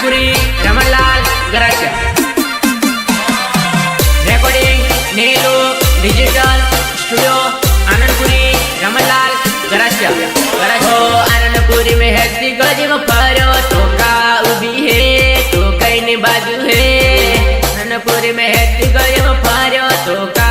Bhojpuri Ramanlal Garaj recording Neelu digital studio Anandpuri Ramanlal Garaj गरज आनंदपुरी में है दिग्गज फरो तो का उबी है तो कई बाजू है आनंदपुरी में है दिग्गज फरो तो का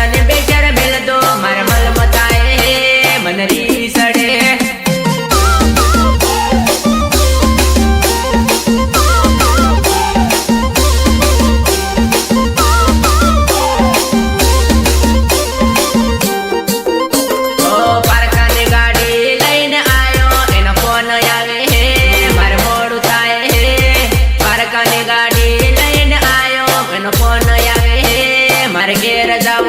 era